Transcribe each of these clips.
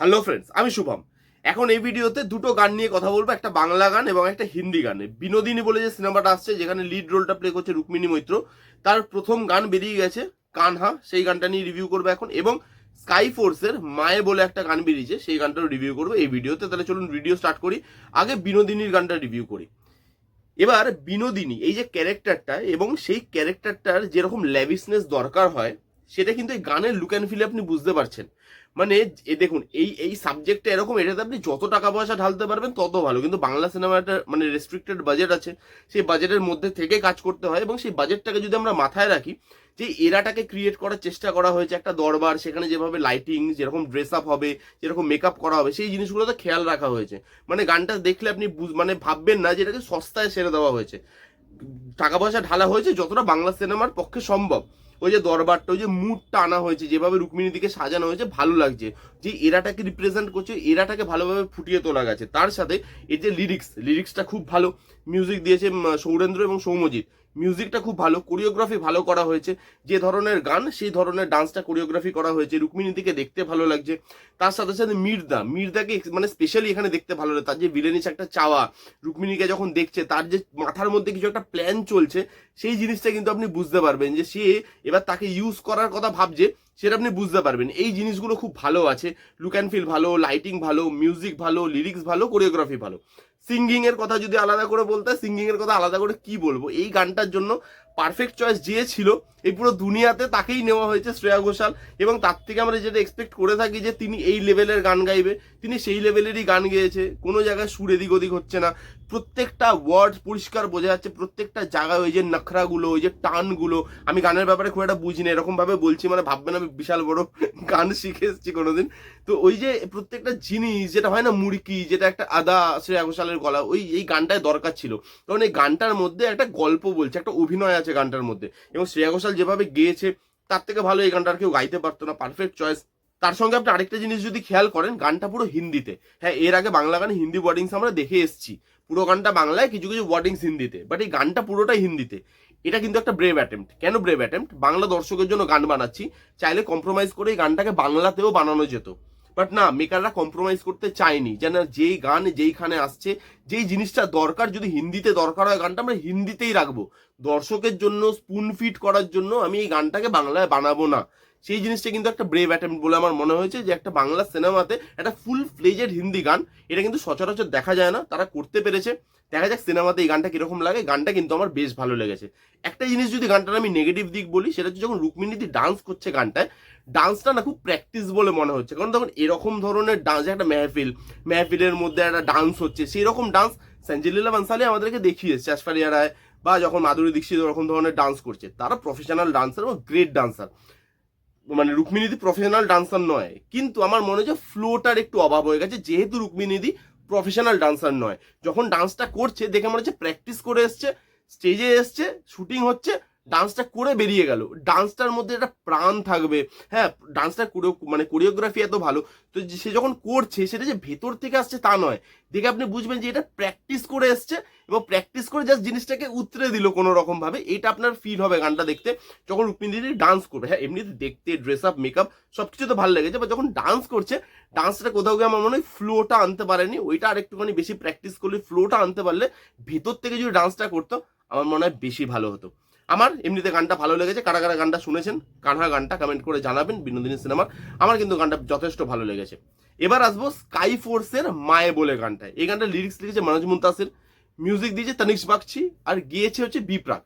Hello friends আমি শুভম। এখন এই ভিডিওতে দুটো গান নিয়ে কথা বলব, একটা বাংলা গান এবং একটা হিন্দি গান। বিনোদিনী বলে যে সিনেমাটা আসছে, যেখানে লিড রোলটা প্লে করছে রুক্মিণী মৈত্র, তার প্রথম গান বেরিয়ে গেছে কানহা। সেই গানটা নিয়ে রিভিউ করব এখন এবং স্কাই ফোর্সের মায়ে বলে একটা গান বেরিয়েছে, সেই গানটাও রিভিউ করব এই ভিডিওতে। তাহলে চলুন ভিডিও স্টার্ট করি। আগে বিনোদিনীর গানটা রিভিউ করি। এবার বিনোদিনী, এই যে ক্যারেক্টারটা এবং সেই ক্যারেক্টারটার যেরকম ল্যাভিসনেস দরকার হয় সেটা কিন্তু এই গানের লুক অ্যান্ড ফিলে আপনি বুঝতে পারছেন। মানে এ দেখুন, এই এই সাবজেক্টটা এরকম, এটাতে আপনি যত টাকা পয়সা ঢালতে পারবেন তত ভালো। কিন্তু বাংলা সিনেমাটা মানে রেস্ট্রিক্টেড বাজেট আছে, সেই বাজেটের মধ্যে থেকে কাজ করতে হয় এবং সেই বাজেটটাকে যদি আমরা মাথায় রাখি, যে এরাটাকে ক্রিয়েট করার চেষ্টা করা হয়েছে একটা দরবার, সেখানে যেভাবে লাইটিং যেরকম ড্রেস আপ হবে, যেরকম মেকআপ করা হবে, সেই জিনিসগুলোতে খেয়াল রাখা হয়েছে। মানে গানটা দেখলে আপনি মানে ভাববেন না যে এটাকে সস্তায় সেরে দেওয়া হয়েছে। টাকা পয়সা ঢালা হয়েছে যতটা বাংলা সিনেমার পক্ষে সম্ভব। ওই যে দরবারটা, ওই যে মুডটা আনা হয়েছে, যেভাবে রুক্মিণী দিকে সাজানো হয়েছে, ভালো লাগছে। যে এরাটাকে রিপ্রেজেন্ট করছে, এরাটাকে ভালোভাবে ফুটিয়ে তোলা গেছে। তার সাথে এর যে লিরিক্স লিরিক্সটা খুব ভালো। মিউজিক দিয়েছে সৌরেন্দ্র এবং সৌম্যজিৎ মিউজিকটা খুব ভালো, কোরিওগ্রাফি ভালো করা হয়েছে। যে ধরনের গান, সেই ধরনের ডান্সটা কোরিওগ্রাফি করা হয়েছে। রুক্মিণী দিকে দেখতে ভালো লাগছে। তার সাথে সাথে মির্দা, মির্দাকে মানে স্পেশালি এখানে দেখতে ভালো লাগে। তার যে ভিলেনিস একটা চাওয়া, রুক্মিণীকে যখন দেখছে, তার যে মাথার মধ্যে কিছু একটা প্ল্যান চলছে, সেই জিনিসটা কিন্তু আপনি বুঝতে পারবেন যে সে এবার তাকে ইউজ করার কথা ভাবছে, সেটা আপনি বুঝতে পারবেন। এই জিনিসগুলো খুব ভালো আছে। লুক অ্যান্ড ফিল ভালো লাইটিং ভালো মিউজিক ভালো লিরিক্স ভালো কোরিওগ্রাফি ভালো। সিঙ্গিং এর কথা যদি আলাদা করে বলতে সিঙ্গিং এর কথা আলাদা করে কি বলব? এই গানটার জন্য পারফেক্ট চয়েস যে ছিল, এই পুরো দুনিয়াতে তাকেই নেওয়া হয়েছে শ্রেয়া ঘোষাল। এবং তার থেকে আমরা যেটা এক্সপেক্ট করে থাকি যে তিনি এই লেভেলের গান গাইবে। তিনি সেই লেভেলেরই গান গেয়েছে। কোনো জায়গায় সুর এদিক ওদিক হচ্ছে না। প্রত্যেকটা ওয়ার্ড পরিষ্কার বোঝা যাচ্ছে। প্রত্যেকটা জায়গায় ওই যে নখরাগুলো, ওই যে টানগুলো। আমি গানের ব্যাপারে খুব একটা বুঝি না এরকম ভাবে বলছি মানে ভাববেন আমি বিশাল বড় গান শিখে এসেছি কোনোদিন। তো ওই যে প্রত্যেকটা জিনিস, যেটা হয় না মুড়কি, যেটা একটা আদা শ্রেয়া ঘোষালের গলা, ওই, এই গানটায় দরকার ছিল। কারণ এই গানটার মধ্যে একটা গল্প বলছে, একটা অভিনয় আছে। গানটার মধ্যে। এবং শ্রেয়া ঘোষাল যেভাবে গেয়েছে, তার থেকে ভালো এই গানটা আর কেউ গাইতে পারতো না পারফেক্ট চয়েস তার সঙ্গে আপনি আরেকটা জিনিস যদি খেয়াল করেন, গানটা পুরো হিন্দিতে। হ্যাঁ এর আগে বাংলা গানে হিন্দি ওয়ার্ডিংস আমরা দেখে এসেছি। পুরো গানটা বাংলায়, কিছু কিছু ওয়ার্ডিংস হিন্দিতে। বাট এই গানটা পুরোটাই হিন্দিতে। এটা কিন্তু একটা ব্রেভ অ্যাটেম্প্ট কেন ব্রেভ অ্যাটেম্প্ট বাংলা দর্শকের জন্য গান বানাচ্ছি। চাইলে কম্প্রোমাইজ করে এই গানটাকে বাংলাতেও বানানো যেত। বাট না মেকাররা কম্প্রোমাইজ করতে চায়নি। যেন যেই গান যেইখানে আসছে, যেই জিনিসটা দরকার, যদি হিন্দিতে দরকার হয় গানটা, আমরা হিন্দিতেই রাখব। দর্শকের জন্য স্পুন ফিট করার জন্য আমি এই গানটাকে বাংলায় বানাবো না। সেই জিনিসটা কিন্তু একটা ব্রেভ অ্যাটেম্প বলে আমার মনে হয়েছে যে একটা বাংলা সিনেমাতে একটা ফুল ফ্লেজেড হিন্দি গান, এটা কিন্তু সচরাচর দেখা যায় না, তারা করতে পেরেছে। দেখা যাক সিনেমাতে এই গানটা কীরকম লাগে, গানটা কিন্তু আমার বেশ ভালো লেগেছে। একটা জিনিস যদি গানটার আমি নেগেটিভ দিক বলি, সেটা হচ্ছে যখন রুক্মিণীদি ডান্স করছে গানটায় ডান্সটা না খুব প্র্যাকটিস বলে মনে হচ্ছে। কারণ তখন এরকম ধরনের ডান্স একটা মেহফিল, মেহফিলের মধ্যে একটা ডান্স হচ্ছে সেই রকম ডান্স সঞ্জলীলা বানসালি আমাদেরকে দেখিয়েছে আশফারিয়া রায় বা যখন মাধুরী দীক্ষিত ওরকম ধরনের ডান্স করছে। তারা প্রফেশনাল ডান্সার এবং গ্রেট ডান্সার মানে রুক্মিণীদি প্রফেশনাল ডান্সার নয়। কিন্তু আমার মনে হয় ফ্লোটার একটু অভাব হয়ে গেছে, যেহেতু রুক্মিণীদি প্রফেশনাল ডান্সার নয়। যখন ডান্সটা করছে, দেখে মনে হচ্ছে প্র্যাকটিস করে এসছে স্টেজে এসছে শুটিং হচ্ছে ডান্সটা করে বেরিয়ে গেল। ডান্সটার মধ্যে একটা প্রাণ থাকবে। হ্যাঁ ডান্সটা মানে কোরিওগ্রাফি এত ভালো। তো সে যখন করছে, সেটা যে ভেতর থেকে আসছে তা নয়। দেখে আপনি বুঝবেন যে এটা প্র্যাকটিস করে এসছে এবং প্র্যাকটিস করে জাস্ট জিনিসটাকে উতরে দিল কোনো রকম ভাবে এটা আপনার ফিল হবে গানটা দেখতে। যখন রুক্মিণী ডান্স করবে হ্যাঁ এমনিতে দেখতে ড্রেস আপ মেকআপ সব কিছু তো ভালো লেগেছে বা যখন ডান্স করছে ডান্সটা কোথাও গিয়ে আমার মনে হয় ফ্লোটা আনতে পারেনি। ওইটা আরেকটুখানি বেশি প্র্যাকটিস করলে ফ্লোটা আনতে পারলে ভেতর থেকে যদি ডান্সটা করতো, আমার মনে হয় বেশি ভালো হতো। আমার এমনিতে গানটা ভালো লেগেছে। কারা কারা গানটা শুনেছেন, কারা গানটা কমেন্ট করে জানাবেন বিনোদিনী সিনেমার আমার কিন্তু গানটা যথেষ্ট ভালো লেগেছে। এবার আসব স্কাই ফোর্সের মায়ে বলে গানটা এই গানটা লিরিক্স লিখেছে মনোজ মুন্তাসির। মিউজিক দিয়েছে তানিক্স বাগছি আর গিয়েছে হচ্ছে বিপ্রাক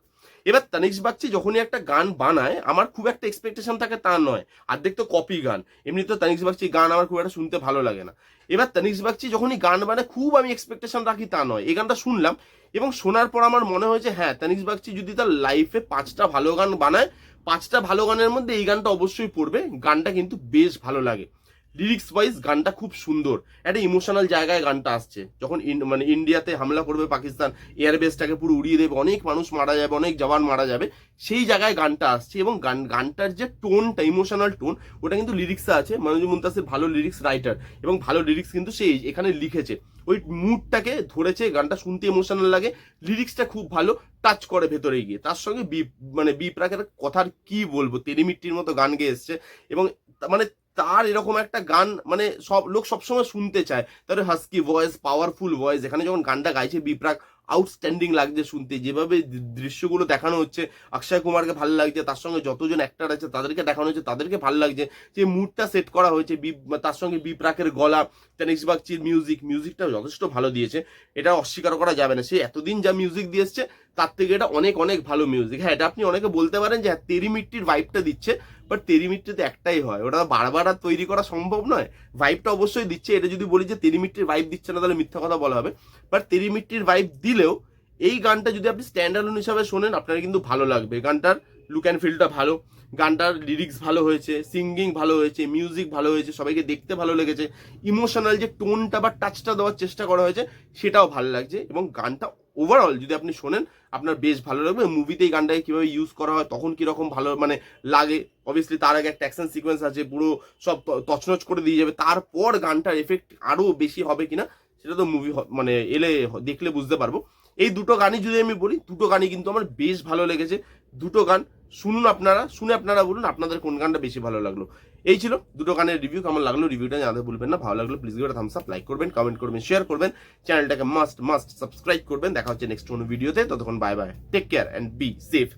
এবার তানিক্স বাগচি যখনই একটা গান বানায়, আমার খুব একটা এক্সপেকটেশন থাকে তা নয়। অর্ধেক তো কপি গান। এমনি তো তানিক্স বাগচি গান আমার খুব একটা শুনতে ভালো লাগে না। এবার তানিক্স বাগচি যখনই গান বানায়, খুব আমি এক্সপেকটেশন রাখি তা নয়। এই গানটা শুনলাম এবং শোনার পর আমার মনে হয়েছে হ্যাঁ তানিক্স বাগচি যদি তার লাইফে পাঁচটা ভালো গান বানায়, পাঁচটা ভালো গানের মধ্যে এই গানটা অবশ্যই পড়বে। গানটা কিন্তু বেশ ভালো লাগে। লিরিক্স ওয়াইজ গানটা খুব সুন্দর। একটা ইমোশনাল জায়গায় গানটা আসছে। যখন মানে ইন্ডিয়াতে হামলা করবে পাকিস্তান এয়ারবেসটাকে পুরো উড়িয়ে দেবে, অনেক মানুষ মারা যাবে, অনেক জওয়ান মারা যাবে, সেই জায়গায় গানটা আসছে এবং গান, গানটার যে টোনটা ইমোশনাল টোন, ওটা কিন্তু লিরিক্সে আছে। মনোজ মুন্তাসির ভালো লিরিক্স রাইটার এবং ভালো লিরিক্স কিন্তু সেই এখানে লিখেছে। ওই মুডটাকে ধরেছে, গানটা শুনতে ইমোশনাল লাগে লিরিক্সটা খুব ভালো টাচ করে ভেতরে গিয়ে। তার সঙ্গে বি মানে বিপ বিপ্রাকের কথার কি বলব? তেরি মিট্টির মতো গান গেয়ে এসছে এবং মানে তার এরকম একটা গান মানে সব, লোক সবসময় শুনতে চায়। তার হাস্কি ভয়েস পাওয়ারফুল ভয়েস এখানে যখন গানটা গাইছে বিপ্রাক আউটস্ট্যান্ডিং লাগছে শুনতে। যেভাবে দৃশ্যগুলো দেখানো হচ্ছে, অক্ষয় কুমারকে ভালো লাগছে, তার সঙ্গে যতজন অ্যাক্টার আছে তাদেরকে দেখানো হচ্ছে, তাদেরকে ভালো লাগছে। যে মুডটা সেট করা হয়েছে তার সঙ্গে বিপ্রাকের গলা তানিশ বাগচির মিউজিক মিউজিকটা যথেষ্ট ভালো দিয়েছে। এটা অস্বীকার করা যাবে না। সে এতদিন যা মিউজিক দিয়ে এসছে তার থেকে এটা অনেক অনেক ভালো মিউজিক হ্যাঁ এটা আপনি অনেকে বলতে পারেন যে হ্যাঁ তেরি মিট্টির ভাইবটা দিচ্ছে বাট তেরি মিট্টিতে একটাই হয়। ওটা বারবার আর তৈরি করা সম্ভব নয়। ভাইবটা অবশ্যই দিচ্ছে। এটা যদি বলি যে, তেরি মিট্টির ভাইব দিচ্ছে না, তাহলে মিথ্যা কথা বলা হবে। বাট তেরি মিট্টির ভাইব দিলেও, এই গানটা যদি আপনি স্ট্যান্ডার্ড হিসাবে শোনেন, আপনার কিন্তু ভালো লাগবে। গানটার লুক অ্যান্ড ফিলটা ভালো। গানটার লিরিক্স ভালো হয়েছে সিঙ্গিং ভালো হয়েছে মিউজিক ভালো হয়েছে, সবাইকে দেখতে ভালো লেগেছে। ইমোশনাল যে টোনটা বা টাচটা দেওয়ার চেষ্টা করা হয়েছে, সেটাও ভালো লাগছে এবং গানটা ওভারঅল যদি আপনি শোনেন, আপনার বেশ ভালো লাগবে। মুভিতে এই গানটাকে কীভাবে ইউজ করা হয়, তখন কীরকম ভালো মানে লাগে অবভিয়াসলি তার আগে একটা অ্যাকশন সিকোয়েন্স আছে, পুরো সব তছনছ করে দিয়ে যাবে। তারপর গানটার এফেক্ট আরও বেশি হবে কিনা, সেটা তো মুভি মানে এলে দেখলে বুঝতে পারব। এই দুটো গানই যদি আমি বলি, দুটো গানই কিন্তু আমার বেশ ভালো লেগেছে। দুটো গান শুনুন আপনারা, শুনে আপনারা বলুন আপনাদের কোন গানটা বেশি ভালো লাগল। এই ছিল দুটো গানের রিভিউ কেমন লাগল রিভিউটা জানাতে ভুলবেন না। ভালো লাগল প্লিজ গিয়ে থামস আপ লাইক করবেন কমেন্ট করবেন শেয়ার করবেন। চ্যানেলটাকে মাস্ট মাস্ট সাবস্ক্রাইব করবেন। দেখা হচ্ছে নেক্সট কোনো ভিডিওতে ততক্ষণ bye bye take care and be safe